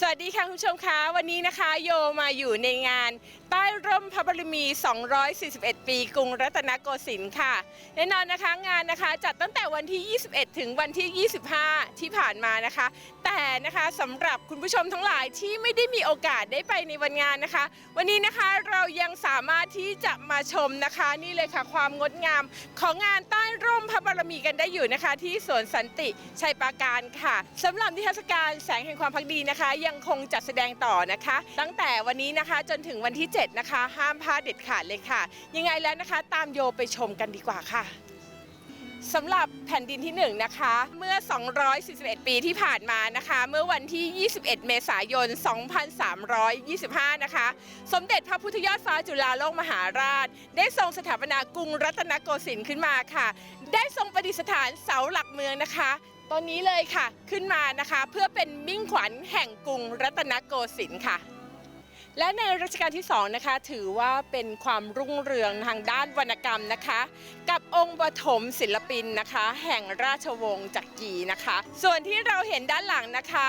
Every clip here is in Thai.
สวัสดีค่ะคุณผู้ชมคะวันนี้นะคะโยมาอยู่ในงาน ใต้ร่มพระบรมี 241 ปีกรุงรัตนโกสินทร์ค่ะ แน่นอนนะคะงานนะคะจัดตั้งแต่วันที่ 21 ถึงวันที่ 25 ที่ผ่านมานะคะ แต่นะคะสำหรับคุณผู้ชมทั้งหลายที่ไม่ได้มีโอกาสได้ไปในวันงานนะคะ วันนี้นะคะเรายังสามารถที่จะมาชมนะคะ นี่เลยค่ะความงดงามของงานใต้ร่มพระบรมีกันได้อยู่นะคะ ที่สวนสันติชัยปราการค่ะสำหรับนิทรรศการแสงแห่งความพักดีนะคะ ยังคงจัดแสดงต่อนะคะ ตั้งแต่วันนี้นะคะจนถึงวันที่ 7นะคะ ห้ามพลาดเด็ดขาดเลยค่ะ ยังไงแล้วนะคะ ตามโยไปชมกันดีกว่าค่ะสำหรับแผ่นดินที่ 1 นะคะ เมื่อ 241 ปีที่ผ่านมานะคะ เมื่อวันที่ 21 เมษายน 2325 นะคะ สมเด็จพระพุทธยอดฟ้าจุฬาโลกมหาราช ได้ทรงสถาปนากรุงรัตนโกสินทร์ขึ้นมาค่ะ ได้ทรงประดิษฐานเสาหลักเมืองนะคะตอนนี้เลยค่ะ ขึ้นมานะคะ เพื่อเป็นมิ่งขวัญแห่งกรุงรัตนโกสินทร์ค่ะ และในรัชกาลที่2นะคะถือว่าเป็นความรุ่งเรืองทางด้านวรรณกรรมนะคะ กับองค์ปฐมศิลปินนะคะ แห่งราชวงศ์จักรีนะคะ ส่วนที่เราเห็นด้านหลังนะคะ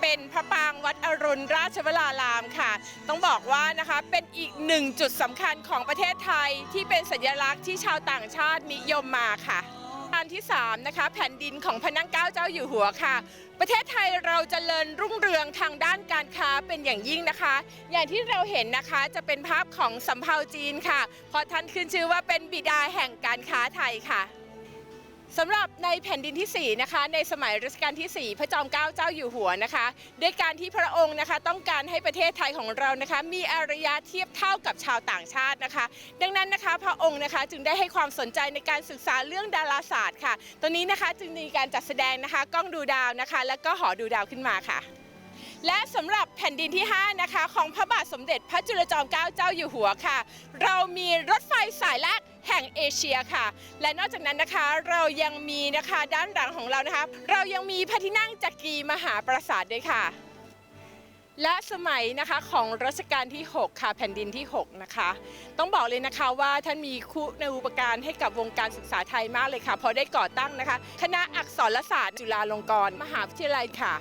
เป็นพระปางวัดอรุณราชวรารามค่ะ ต้องบอกว่านะคะเป็นอีกหนึ่งจุดสำคัญของประเทศไทยที่เป็นสัญลักษณ์ที่ชาวต่างชาตินิยมมาค่ะ ที่3นะคะแผ่นดินของพระนั่งเกล้าเจ้าอยู่หัวค่ะ ประเทศไทยเราจเจริญรุ่งเรืองทางด้านการค้าเป็นอย่างยิ่งนะคะ อย่างที่เราเห็นนะคะจะเป็นภาพของสำเภาจีนค่ะ เพราะท่านขึ้นชื่อว่าเป็นบิดาแห่งการค้าไทยค่ะ สำหรับในแผ่นดินที่ 4 นะคะ ในสมัยรัชกาลที่ 4 พระจอมเกล้าเจ้าอยู่หัวนะคะด้วยการที่พระองค์นะคะ ต้องการให้ประเทศไทยของเรานะคะ มีอารยะเทียบเท่ากับชาวต่างชาตินะคะ ดังนั้นนะคะพระองค์นะคะจึงได้ให้ความสนใจในการศึกษาเรื่องดาราศาสตร์ค่ะตอนนี้นะคะจึงมีการจัดแสดงนะคะ กล้องดูดาวนะคะ และก็หอดูดาวขึ้นมาค่ะ และสำหรับแผ่นดินที่ 5 นะคะ ของพระบาทสมเด็จพระจุลจอมเกล้าเจ้าอยู่หัวค่ะ เรามีรถไฟสายแรกแห่งเอเชียค่ะ และนอกจากนั้นนะคะเรายังมีนะคะด้านหลังของเรานะคะ เรายังมีพระที่นั่งจักรีมหาปราสาทด้วยค่ะ และสมัยนะคะของรัชกาลที่ 6 ค่ะแผ่นดินที่ 6 นะคะ ต้องบอกเลยนะคะว่าท่านมีคุณอุปการให้กับวงการศึกษาไทยมากเลยค่ะพราะได้ก่อตั้งนะคะ คณะอักษรศาสตร์จุฬาลงกรณ์มหาวิทยาลัยค่ะ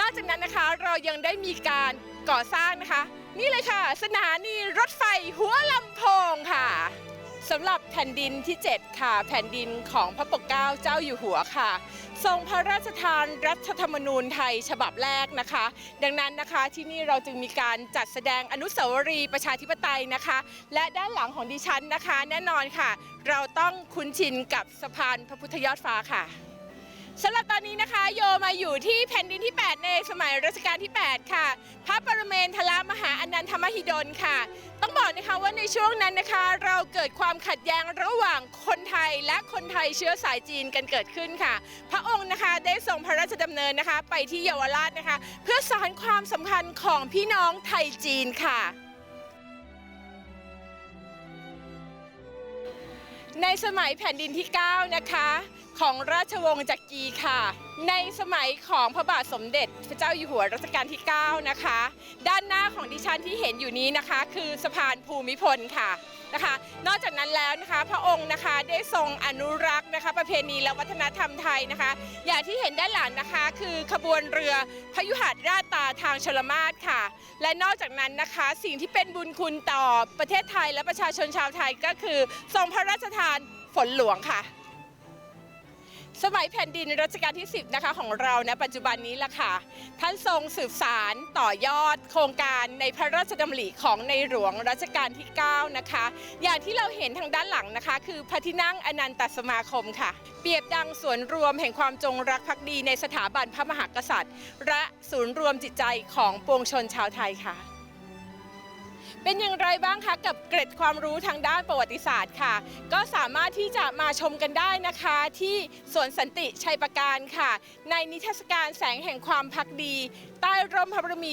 นอกจากนั้นนะคะเรายังได้มีการก่อสร้างนะคะ นี่เลยค่ะ สถานีรถไฟหัวลำโพงค่ะ สำหรับแผ่นดินที่ 7 ค่ะ แผ่นดินของพระปกเกล้าเจ้าอยู่หัวค่ะ ทรงพระราชทานรัฐธรรมนูญไทยฉบับแรกนะคะ ดังนั้นนะคะที่นี่เราจึงมีการจัดแสดงอนุสาวรีย์ประชาธิปไตยนะคะ และด้านหลังของดิฉันนะคะ แน่นอนค่ะ เราต้องคุ้นชินกับสะพานพระพุทธยอดฟ้าค่ะ สำหรับตอนนี้นะคะโยมาอยู่ที่แผ่นดินที่ 8 ในสมัยรัชกาลที่ 8 ค่ะ พระปรเมนทรมหาอนันทมหิดลค่ะ ต้องบอกนะคะว่าในช่วงนั้นนะคะ เราเกิดความขัดแย้งระหว่างคนไทยและคนไทยเชื้อสายจีนกันเกิดขึ้นค่ะ พระองค์นะคะได้ทรงพระราชดำเนินนะคะ ไปที่เยาวราชนะคะ เพื่อสานความสำคัญของพี่น้องไทยจีนค่ะในสมัยแผ่นดินที่ 9 นะคะ ของราชวงศ์จักรีค่ะ ในสมัยของพระบาทสมเด็จพระเจ้าอยู่หัวรัชกาลที่ 9 นะคะ ด้านหน้าของดิฉันที่เห็นอยู่นี้นะคะ คือสะพานภูมิพลค่ะนะคะ นอกจากนั้นแล้วนะคะพระองค์นะคะได้ทรงอนุรักษ์นะคะ ประเพณีและวัฒนธรรมไทยนะคะ อย่างที่เห็นด้านหลังนะคะ คือขบวนเรือพยุหราชตาทางชลมาศค่ะ และนอกจากนั้นนะคะสิ่งที่เป็นบุญคุณต่อประเทศไทยและประชาชนชาวไทยก็คือ ทรงพระราชทานฝนหลวงค่ะ สมัยแผ่นดินรัชกาลที่ 10 นะคะของเราณปัจจุบันนี้ละค่ะ ท่านทรงสืบสารต่อยอดโครงการในพระราชดำริของในหลวงรัชกาลที่ 9 นะคะ อย่างที่เราเห็นทางด้านหลังนะคะ คือพระที่นั่งอนันตสมาคมค่ะ เปรียบดังส่วนรวมแห่งความจงรักภักดีในสถาบันพระมหากษัตริย์ และศูนย์รวมจิตใจของปวงชนชาวไทยค่ะ เป็นอย่างไรบ้างคะกับเกร็ดความรู้ทางด้านประวัติศาสตร์ค่ะ ก็สามารถที่จะมาชมกันได้นะคะ ที่สวนสันติชัยประการค่ะ ในนิทรรศการแสงแห่งความพักดี ใต้ร่มพระบรมี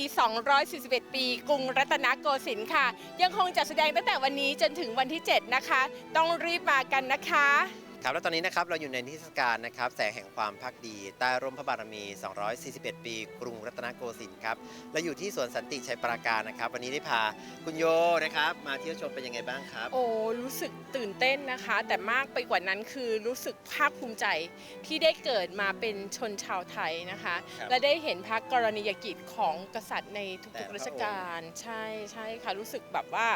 241 ปี กรุงรัตนโกสินทร์ค่ะ ยังคงจัดแสดงตั้งแต่วันนี้จนถึงวันที่ 7 นะคะ ต้องรีบมากันนะคะ ครับแล้วตอนนี้นะครับเราอยู่ในนิทรรศการนะครับแสงแห่งความพักดีใต้ร่มพระบารมี 241 ปี กรุงรัตนโกสินทร์ครับเราอยู่ที่สวนสันติชัยปราการนะครับ วันนี้ได้พาคุณโยนะครับ มาเที่ยวชมเป็นยังไงบ้างครับ โอ้รู้สึกตื่นเต้นนะคะ แต่มากไปกว่านั้นคือรู้สึกภาคภูมิใจที่ได้เกิดมาเป็นชนชาวไทยนะคะ ครับ และได้เห็นพระกรณียกิจของกษัตริย์ในแต่ทุกละๆรัชกาลใช่ใช่ค่ะรู้สึกแบบว่า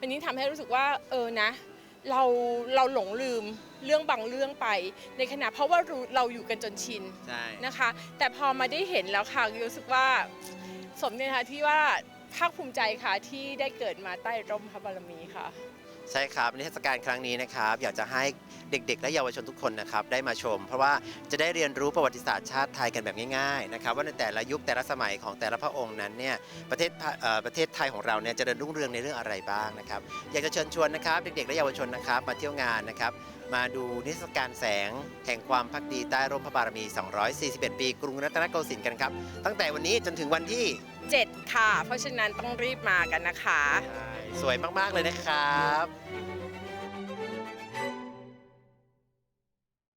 วันนี้ทำให้รู้สึกว่าเออนะ เราเราหลงลืมเรื่องบางเรื่องไป ในขณะเพราะว่ารู้เราอยู่กันจนชินใช่ นะคะ แต่พอมาได้เห็นแล้วค่ะรู้สึกว่าสมเนี่ยนะคะที่ว่า ภาคภูมิใจค่ะที่ได้เกิดมาใต้ร่มพระบารมีค่ะ ใช่ครับนิทรรศการครั้งนี้นะครับ อยากจะให้เด็ก ๆ และเยาวชนทุกคนนะครับได้มาชม เพราะว่าจะได้เรียนรู้ประวัติศาสตร์ชาติไทยกันแบบง่ายๆนะครับว่าในแต่ละยุคแต่ละสมัยของแต่ละพระองค์นั้นเนี่ยประเทศเอ่อประเทศไทยของเราเนี่ยจะเดินรุ่งเรืองในเรื่องอะไรบ้างนะครับ อยากจะเชิญชวนนะครับ เด็กๆและเยาวชนนะครับมาเที่ยวงานนะครับ มาดูนิทรรศการแสง แห่งความพักดีใต้ร่มพระบารมี 241 ปี กรุงรัตนโกสินทร์กันครับ ตั้งแต่วันนี้จนถึงวันที่ 7 ค่ะ เพราะฉะนั้นต้องรีบมากันนะคะ สวยมาก ๆ เลยนะครับ